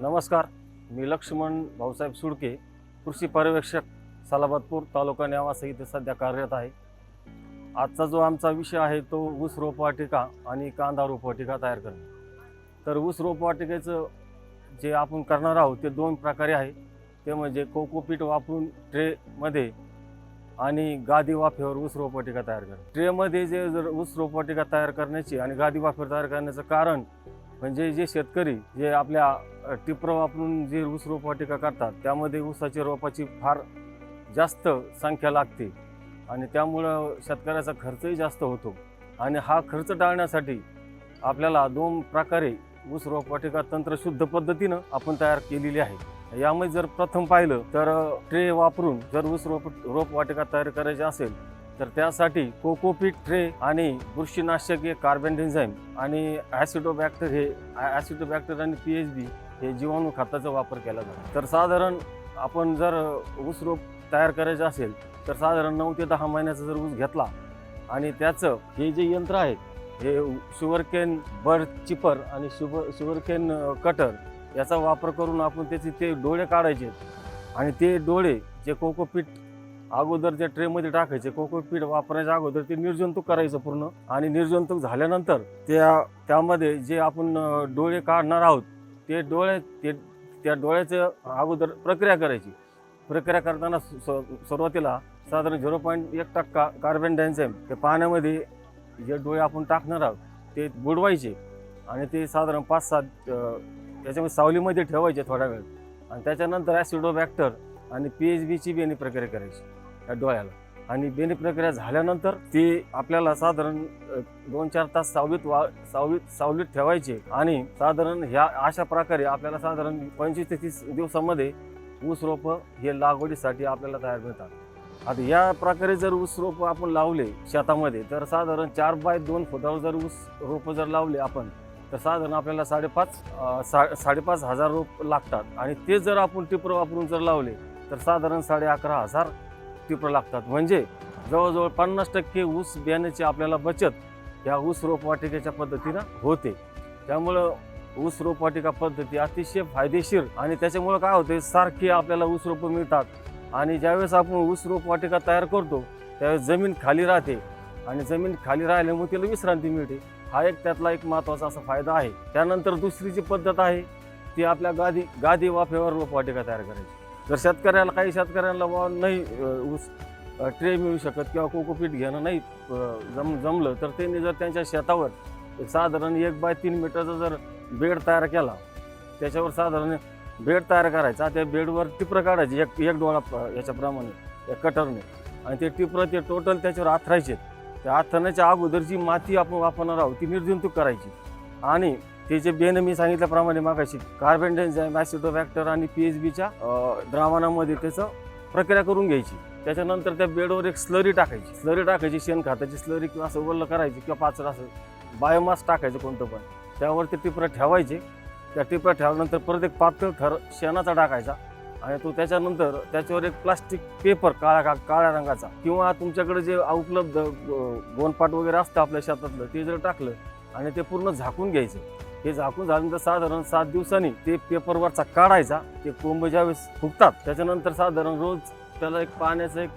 नमस्कार मी लक्ष्मण भाऊसाहेब सुडके कृषी पर्यवेक्षक सलाबतपूर तालुका न्यावास इथे सध्या कार्यरत आहे. आजचा जो आमचा विषय आहे तो ऊस रोपवाटिका आणि कांदा रोपवाटिका तयार करणे. तर ऊस रोपवाटिकेचं जे आपण करणार आहोत ते दोन प्रकारे आहे. ते म्हणजे कोकोपीट वापरून ट्रेमध्ये आणि गादी वाफेवर ऊस रोपवाटिका तयार करणे. ट्रेमध्ये जे जर ऊस रोपवाटिका तयार करण्याची आणि गादी वाफेवर तयार करण्याचं कारण म्हणजे जे शेतकरी जे आपल्या टिपरं वापरून जे ऊस रोपवाटिका करतात त्यामध्ये ऊसाची रोपाची फार जास्त संख्या लागते आणि त्यामुळं शेतकऱ्याचा खर्चही जास्त होतो. आणि हा खर्च टाळण्यासाठी आपल्याला दोन प्रकारे ऊस रोपवाटिका तंत्रशुद्ध पद्धतीनं आपण तयार केलेली आहे. यामध्ये जर प्रथम पाहिलं तर ट्रे वापरून जर ऊस रोप रोपवाटिका तयार करायची असेल तर त्यासाठी कोकोपीट ट्रे आणि बुरशीनाशक हे कार्बन डिझाईन आणि ॲसिडोबॅक्टर हे ॲसिडोबॅक्टर आणि पी एच बी हे जीवाणू खताचा वापर केला जातो. तर साधारण आपण जर ऊस रोप तयार करायचं असेल तर साधारण नऊ ते दहा महिन्याचा जर ऊस घेतला आणि त्याचं हे जे यंत्र आहे हे शुगरकेन बर्ड चिपर आणि शुगर शुगरकेन कटर याचा वापर करून आपण त्याचे ते डोळे काढायचे आणि ते डोळे जे कोकोपीट अगोदर जे ट्रेमध्ये टाकायचे कोकोपीट वापरायच्या अगोदर ते निर्जंतुक करायचं पूर्ण आणि निर्जंतुक झाल्यानंतर त्या त्यामध्ये जे आपण डोळे काढणार आहोत ते डोळे ते त्या डोळ्याचं अगोदर प्रक्रिया करायची. प्रक्रिया करताना सुरुवातीला साधारण झिरो पॉईंट एक टक्का कार्बन डायझॅम ते पाण्यामध्ये जे डोळे आपण टाकणार आहोत ते बुडवायचे आणि ते साधारण पाच सात त्याच्यामध्ये सावलीमध्ये ठेवायचे थोडा वेळ. आणि त्याच्यानंतर ॲसिडोबॅक्टर आणि पी एच बीची बी आणि प्रक्रिया करायची त्या डोळ्याला. आणि बेनी प्रक्रिया झाल्यानंतर ती आपल्याला साधारण दोन चार तास सावलीत वा सावलीत सावलीत ठेवायचे आणि साधारण ह्या अशा प्रकारे आपल्याला साधारण पंचवीस ते तीस दिवसामध्ये ऊस रोपं हे लागवडीसाठी आपल्याला तयार मिळतात. आता या प्रकारे जर ऊस रोपं आपण लावले शेतामध्ये तर साधारण चार बाय दोन फुटावर जर ऊस रोपं जर लावले आपण तर साधारण आपल्याला साडेपाच सा साडेपाच हजार रोप लागतात. आणि ते जर आपण टिपर वापरून जर लावले तर साधारण साडे अकरा हजार टिपर लागतात. म्हणजे जवळजवळ पन्नास टक्के ऊस बियाण्याची आपल्याला बचत या ऊस रोपवाटिकेच्या पद्धतीनं होते. त्यामुळं ऊस रोपवाटिका पद्धती अतिशय फायदेशीर आणि त्याच्यामुळं काय होते सारखी आपल्याला ऊस रोपं मिळतात. आणि ज्यावेळेस आपण ऊस रोपवाटिका तयार करतो त्यावेळेस जमीन खाली राहते. आणि जमीन खाली राहिल्यामुळे तिला विश्रांती मिळते. हा एक त्यातला एक महत्त्वाचा असा फायदा आहे. त्यानंतर दुसरी जी पद्धत आहे ती आपल्या गादी गादी वाफेवर रोपवाटिका तयार करायची. जर शेतकऱ्याला काही शेतकऱ्यांना बा नाही ऊस ट्रे मिळू शकत किंवा कोकोपीट घेणं नाही जम जमलं तर त्यांनी जर त्यांच्या शेतावर एक साधारण एक बाय तीन मीटरचा जर बेड तयार केला त्याच्यावर साधारण बेड तयार करायचा त्या बेडवर टिपरं काढायची एक एक डोळा याच्याप्रमाणे या कटरने. आणि ते टिपरं ते टोटल त्याच्यावर आथरायचे त्या आथरण्याच्या अगोदर जी माती आपण वापरणार आहोत ती निर्जंतुक करायची. आणि ते जे बेन मी सांगितल्याप्रमाणे मागाशी कार्बन डायझॅम फॅक्टर आणि पी एच बीच्या द्रावणामध्ये त्याचं प्रक्रिया करून घ्यायची. त्याच्यानंतर त्या बेडवर एक स्लरी टाकायची. स्लरी टाकायची शेणखताची स्लरी किंवा असं ओलं करायची किंवा पाचर असं बायोमास टाकायचं कोणतं पण. त्यावर ते टिपरं ठेवायचे. त्या टिपरं ठेवल्यानंतर परत एक पातळ थर शेणाचा टाकायचा आणि तो त्याच्यानंतर त्याच्यावर एक प्लास्टिक पेपर काळ्या का काळ्या रंगाचा किंवा तुमच्याकडे जे उपलब्ध गोनपाट वगैरे असतं आपल्या शेतातलं ते जर टाकलं आणि ते पूर्ण झाकून घ्यायचं. हे झाकून झाल्यानंतर साधारण सात दिवसांनी ते पेपरवरचा काढायचा ते कोंब ज्यावेळेस फुगतात त्याच्यानंतर साधारण रोज त्याला एक पाण्याचं एक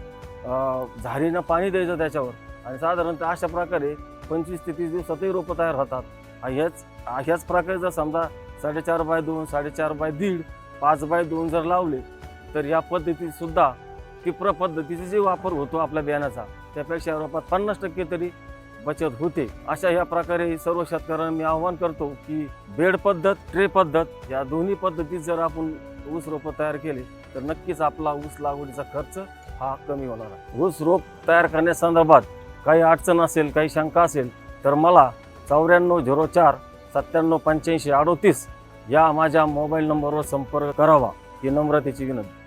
झारीनं पाणी द्यायचं त्याच्यावर. आणि साधारणतः अशा प्रकारे पंचवीस ते तीस दिवसातही रोपं तयार होतात. आणि ह्याच ह्याच प्रकारे जर समजा साडेचार बाय दोन साडेचार बाय दीड पाच बाय दोन जर लावले तर या पद्धतीसुद्धा सुद्धा पद्धतीचा जे वापर होतो आपल्या बियाण्याचा त्यापेक्षा रोपात पन्नास टक्के तरी बचत होते. अशा या प्रकारे सर्व शेतकऱ्यांना मी आव्हान करतो की बेड पद्धत ट्रे पद्धत या दोन्ही पद्धतीत जर आपण ऊस रोपं तयार केले तर नक्कीच आपला ऊस लागवडीचा खर्च हा कमी होणार आहे. ऊस रोप तयार करण्यासंदर्भात काही अडचण असेल काही शंका असेल तर मला चौऱ्याण्णव झिरो चार सत्त्याण्णव पंच्याऐंशी अडोतीस या माझ्या मोबाईल नंबरवर संपर्क करावा ही नम्रतेची विनंती.